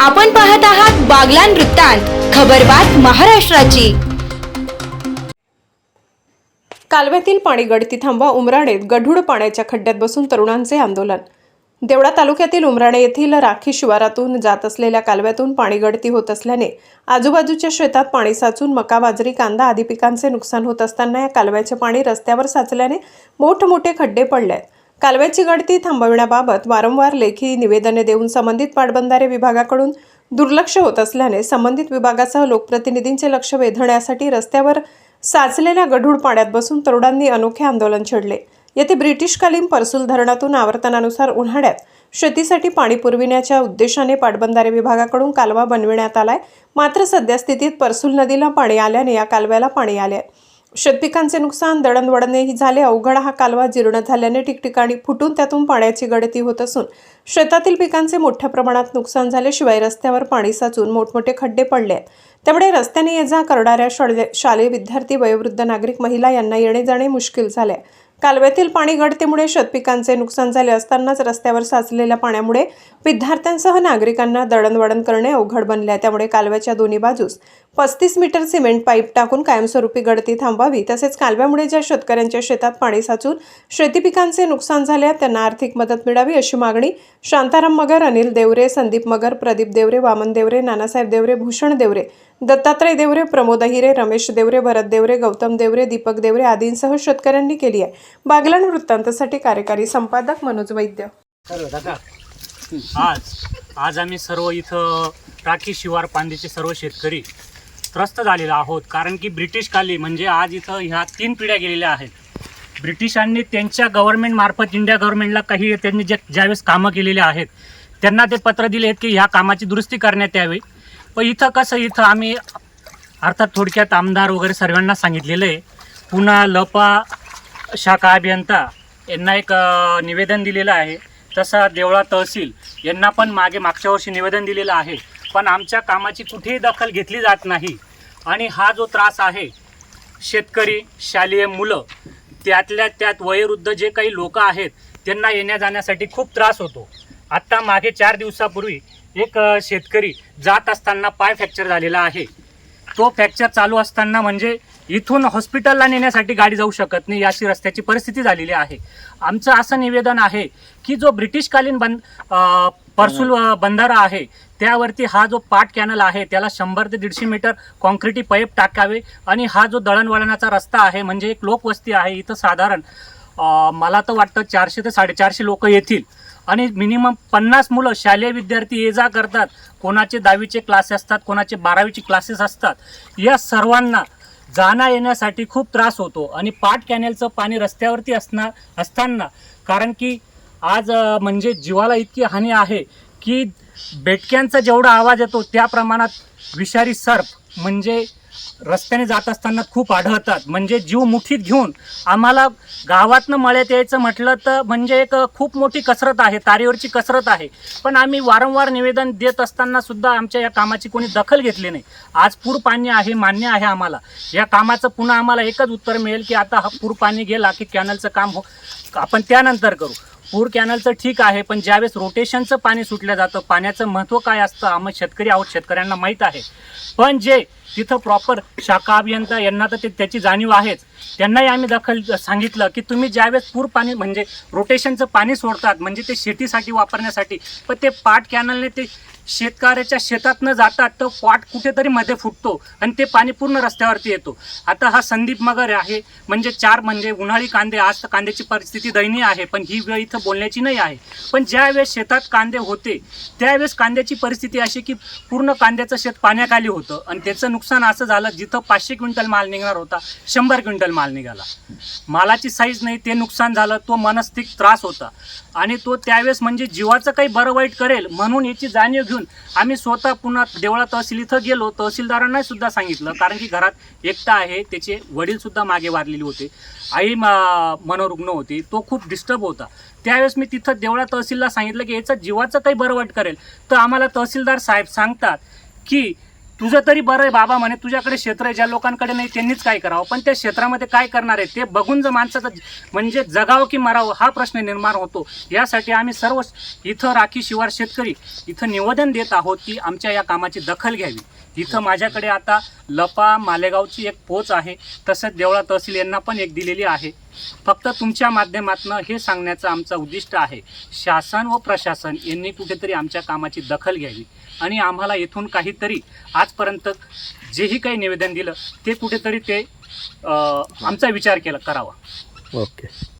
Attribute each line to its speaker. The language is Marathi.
Speaker 1: आपण पाहत आहात बागलान वृत्तांत खबरबात महाराष्ट्राची.
Speaker 2: कालव्यातील पाणी गळती थांबवा उमराणेत गढूळ पाण्याच्या खड्ड्यात बसून तरुणांचे आंदोलन. देवळा तालुक्यातील उमराणे येथील राखी शिवारातून जात असलेल्या कालव्यातून पाणी गळती होत असल्याने आजूबाजूच्या शेतात पाणी साचून मका बाजरी कांदा आदी पिकांचे नुकसान होत असताना या कालव्याचे पाणी रस्त्यावर साचल्याने मोठमोठे खड्डे पडले आहेत कालव्याची गळती थांबविण्याबाबत वारंवार लेखी निवेदने देऊन संबंधित पाटबंधारे विभागाकडून दुर्लक्ष होत असल्याने संबंधित विभागासह लोकप्रतिनिधींचे लक्ष वेधण्यासाठी रस्त्यावर साचलेल्या गढूळ पाण्यात बसून तरुणांनी अनोखे आंदोलन छेडले. येथे ब्रिटिशकालीन परसूल धरणातून आवर्तनानुसार उन्हाळ्यात शेतीसाठी पाणी पुरविण्याच्या उद्देशाने पाटबंधारे विभागाकडून कालवा बनविण्यात आलाय. मात्र सद्यस्थितीत परसूल नदीला पाणी आल्याने या कालव्याला पाणी आले आहे शेतपिकांचे नुकसान दळणवळणही झाले अवघड. हा कालवा जीर्ण झाल्याने ठिकठिकाणी फुटून त्यातून पाण्याची गळती होत असून शेतातील पिकांचे मोठ्या प्रमाणात नुकसान झाले शिवाय रस्त्यावर पाणी साचून मोठमोठे खड्डे पडले आहेत. त्यामुळे रस्त्याने ये जा करणाऱ्या शाळे- शालेय विद्यार्थी वयोवृद्ध नागरिक महिला यांना येणे जाणे मुश्किल झाले कालव्यातील पाणी गळतीमुळे शेतपिकांचे नुकसान झाले असतानाच रस्त्यावर साचलेल्या पाण्यामुळे विद्यार्थ्यांसह नागरिकांना दळणवळण करणे अवघड बनले. आहे त्यामुळे कालव्याच्या दोन्ही बाजूस पस्तीस मीटर सिमेंट पाईप टाकून कायमस्वरूपी गळती थांबावी तसेच कालव्यामुळे ज्या शेतकऱ्यांच्या शेतात पाणी साचून शेती पिकांचे नुकसान झाले त्यांना आर्थिक मदत मिळावी अशी मागणी शांताराम मगर अनिल देवरे संदीप मगर प्रदीप देवरे वामन देवरे नानासाहेब देवरे भूषण देवरे दत्तात्रय देवरे प्रमोद अहिरे रमेश देवरे भरत देवरे गौतम देवरे दीपक देवरे आदींसह शेतकऱ्यांनी केली आहे. बागलाण वृत्तांतासाठी कार्यकारी संपादक मनोज वैद्य.
Speaker 3: दादा. आज आज आम्ही सर्व इथं राखी शिवार पांदेचे सर्व शेतकरी त्रस्त झालेलो आहोत. कारण की ब्रिटिश काली म्हणजे आज इथं ह्या तीन पिढ्या गेलेल्या आहेत. ब्रिटिशांनी त्यांच्या गव्हर्नमेंट मार्फत इंडिया गव्हर्नमेंटला काही त्यांनी जे ज्यावेळेस कामं केलेली आहेत त्यांना ते पत्र दिले आहेत की ह्या कामाची दुरुस्ती करण्यात यावी. पण इथं कसं इथं आम्ही अर्थात थोडक्यात आमदार वगैरे सर्वांना सांगितलेलं आहे. पुन्हा लपा शाखा अभियंता यांना एक निवेदन दिलेलं आहे. तसा देवळा तहसील यांना पण मागे मागच्या वर्षी निवेदन दिलेलं आहे. पण आमच्या कामाची कुठेही दखल घेतली जात नाही. आणि हा जो त्रास आहे शेतकरी शालेय मुलं त्यातल्या त्यात वयोवृद्ध जे काही लोक आहेत त्यांना येण्या जाण्यासाठी खूप त्रास होतो. आत्ता मागे चार दिवसापूर्वी एक शेतकरी जात असताना पाय फ्रॅक्चर झालेला आहे. तो फ्रॅक्चर चालू असताना म्हणजे इथून हॉस्पिटलला नेण्यासाठी गाडी जाऊ शकत नाही अशी रस्त्याची परिस्थिती झालेली आहे. आमचं असं निवेदन आहे की जो ब्रिटिशकालीन बंद अं, परसूल बंधारा आहे त्यावरती हा जो पाट कॅनल आहे त्याला शंभर ते दीडशे मीटर कॉन्क्रिटी पाईप टाकावे आणि हा जो दळणवळणाचा रस्ता आहे म्हणजे एक लोकवस्ती आहे इथं साधारण मला तर वाटतं चारशे ते साडेचारशे लोक येतील. आणि मिनिमम पन्नास मुलं शालेय विद्यार्थी ये जा करतात. कोणाचे दहावीचे क्लास असतात कोणाचे बारावीचे क्लासेस असतात. या सर्वांना जाण्या येण्यासाठी खूप त्रास होतो. आणि पाट कॅनेलचं पाणी रस्त्यावरती असणार असताना कारण की आज म्हणजे जीवाला इतकी हानी आहे की बेटक्यांचा जेवढा आवाज येतो त्या प्रमाणात विषारी सर्प म्हणजे रस्त्याने जात असताना खूप आढळतात. म्हणजे जीव मुठीत घेऊन आम्हाला गावातनं मळ्यात यायचं म्हटलं तर म्हणजे एक खूप मोठी कसरत आहे तारेवरची कसरत आहे. पण आम्ही वारंवार निवेदन देत असताना सुद्धा आमच्या या कामाची कोणी दखल घेतली नाही. आज पूर पाणी आहे मान्य आहे आम्हाला. या कामाचं पुन्हा आम्हाला एकच उत्तर मिळेल की आता हा पूर पाणी गेला की कॅनलचं काम हो आपण त्यानंतर करू. पूर कॅनलचं ठीक आहे पण ज्यावेळेस रोटेशनचं पाणी सुटलं जातं पाण्याचं महत्त्व काय असतं आम्ही शेतकरी आहोत शेतकऱ्यांना माहीत आहे. पण जे तिथं प्रॉपर शाखा अभियंता यांना तर ते त्याची जाणीव आहेच. त्यांनाही आम्ही दखल सांगितलं की तुम्ही ज्यावेळेस पूर पाणी म्हणजे रोटेशनचं पाणी सोडतात म्हणजे ते शेतीसाठी वापरण्यासाठी पण ते पाट कॅनलने ते शेतकऱ्याच्या शेतात न जातात तर पाट कुठेतरी मध्ये फुटतो आणि ते पाणी पूर्ण रस्त्यावरती येतो. आता हा संदीप मगर आहे म्हणजे चार म्हणजे उन्हाळी कांदे आज तर कांद्याची परिस्थिती दयनीय आहे पण ही वेळ इथं बोलण्याची नाही आहे. पण ज्यावेळेस शेतात कांदे होते त्यावेळेस कांद्याची परिस्थिती अशी की पूर्ण कांद्याचं शेत पाण्याखाली होतं आणि त्याचं नुकसान नुकसान असं झालं जिथं पाचशे क्विंटल माल निघणार होता शंभर क्विंटल माल निघाला. मालाची साईज नाही ते नुकसान झालं तो मनस्तिक त्रास होता. आणि तो त्यावेळेस म्हणजे जीवाचं काही बरं वाईट करेल म्हणून याची जाणीव घेऊन आम्ही स्वतः पुन्हा देवळा तहसील इथं गेलो. तहसीलदारांना सुद्धा सांगितलं कारण की घरात एकटा आहे त्याचे वडीलसुद्धा मागे वारलेले होते. आई मनोरुग्ण होती तो खूप डिस्टर्ब होता. त्यावेळेस मी तिथं देवळा तहसीलला सांगितलं की याचं जीवाचं काही बरं वाईट करेल. तर आम्हाला तहसीलदार साहेब सांगतात की तुझं तरी बरं आहे बाबा म्हणे तुझ्याकडे क्षेत्र आहे ज्या लोकांकडे नाही त्यांनीच काय करावं. पण त्या क्षेत्रामध्ये काय करणार आहे ते बघून जर माणसाचं म्हणजे जगावं की मरावं हा प्रश्न निर्माण होतो. यासाठी आम्ही सर्व इथं राखी शिवार शेतकरी इथं निवेदन देत आहोत की आमच्या या कामाची दखल घ्यावी. इथं माझ्याकडे आता लपा मालेगावची एक पोच आहे तसंच देवळा तहसील यांना पण एक दिलेली आहे. फक्त तुमच्या माध्यमातून हे सांगण्याचं आमचं उद्दिष्ट आहे शासन व प्रशासन यांनी कुठेतरी आमच्या कामाची दखल घ्यावी. आणि आम्हाला येथून काहीतरी आजपर्यंत जेही काही निवेदन दिलं ते कुठेतरी ते आमचा विचार केला करावा.
Speaker 4: ओके.